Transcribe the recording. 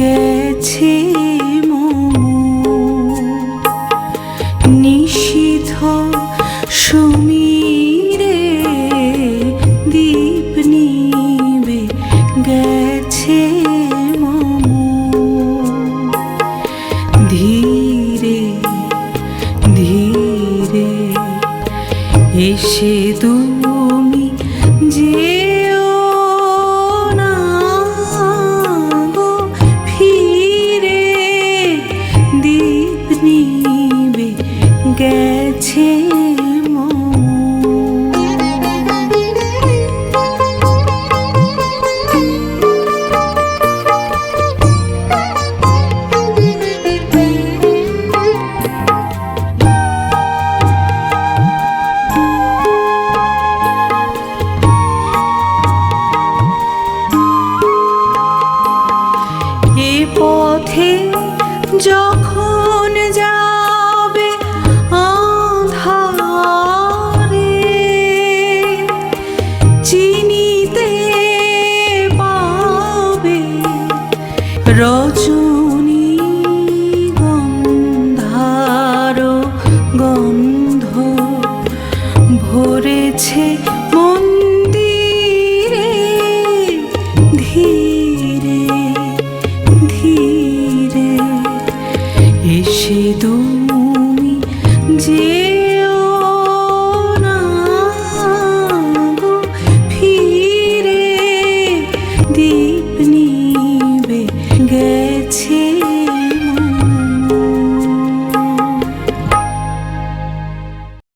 গেছি নিষিদ্ধ সুমিরে দীপ নিবে গেছে ধীরে ধীরে এসে তুমি নিবে গেছে পথে যখন গন্ধ ভরেছে মন্দিরে ধীরে ধীরে। এসে তুমি যেও